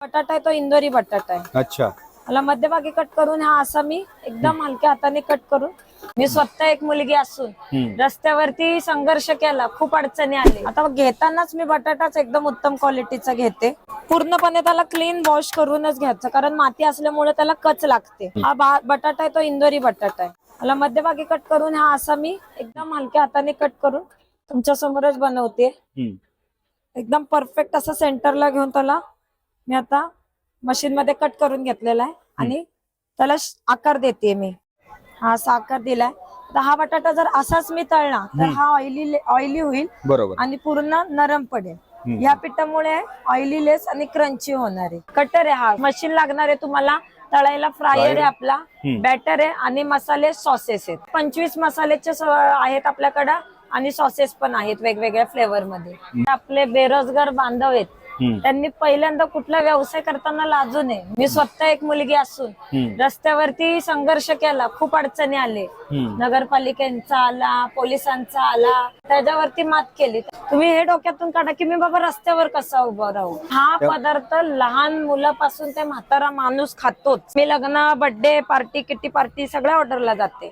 बटाटा आहे तो इंदोरी बटाटा आहे. अच्छा. मला मध्यभागी कट करून हा असा मी एकदम हलक्या हाताने कट करून मी स्वतः एक मुलगी असून. रस्त्यावरती संघर्ष केला खूप अडचणी आली. आता घेतानाच मी बटाटाच एकदम उत्तम क्वालिटीचा घेते. पूर्णपणे त्याला क्लीन वॉश करूनच घ्यायचं कारण माती असल्यामुळे त्याला कच लागते. हा बटाटा आहे तो इंदोरी बटाटा आहे. मला मध्यभागी कट करून हा असा मी एकदम हलक्या हाताने कट करून तुमच्या समोरच बनवते. एकदम परफेक्ट असं सेंटरला घेऊन त्याला मी आता मशीन मध्ये कट करून घेतलेला आहे आणि त्याला आकार देते मी. हा असा आकार दिलाय. तर हा बटाटा जर असाच मी तळला तर हा ऑइली ऑइली होईल बरोबर. आणि पूर्ण नरम पडेल. या पिठामुळे ऑइली लेस आणि क्रंची होणार आहे. कटर आहे हा. मशीन लागणार आहे तुम्हाला तळायला फ्रायर आहे. आपला. बॅटर आहे आणि मसाले सॉसेस आहेत. पंचवीस मसाल्याचे आहेत आपल्याकडं आणि सॉसेस पण आहेत वेगवेगळ्या फ्लेवर मध्ये. आपले बेरोजगार बांधव आहेत. त्यांनी पहिल्यांदा कुठला व्यवसाय करताना लाजू नये. मी स्वतः एक मुलगी असून. रस्त्यावरती संघर्ष केला खूप अडचणी आले. नगरपालिकेचा आला पोलिसांचा आला त्याच्यावरती मात केली. तुम्ही हे डोक्यातून काढा की मी बाबा रस्त्यावर कसा उभं राहू? हा पदार्थ लहान मुलापासून ते म्हातारा माणूस खातोच. मी लग्न बर्थडे पार्टी किटी पार्टी सगळ्या ऑर्डरला जाते.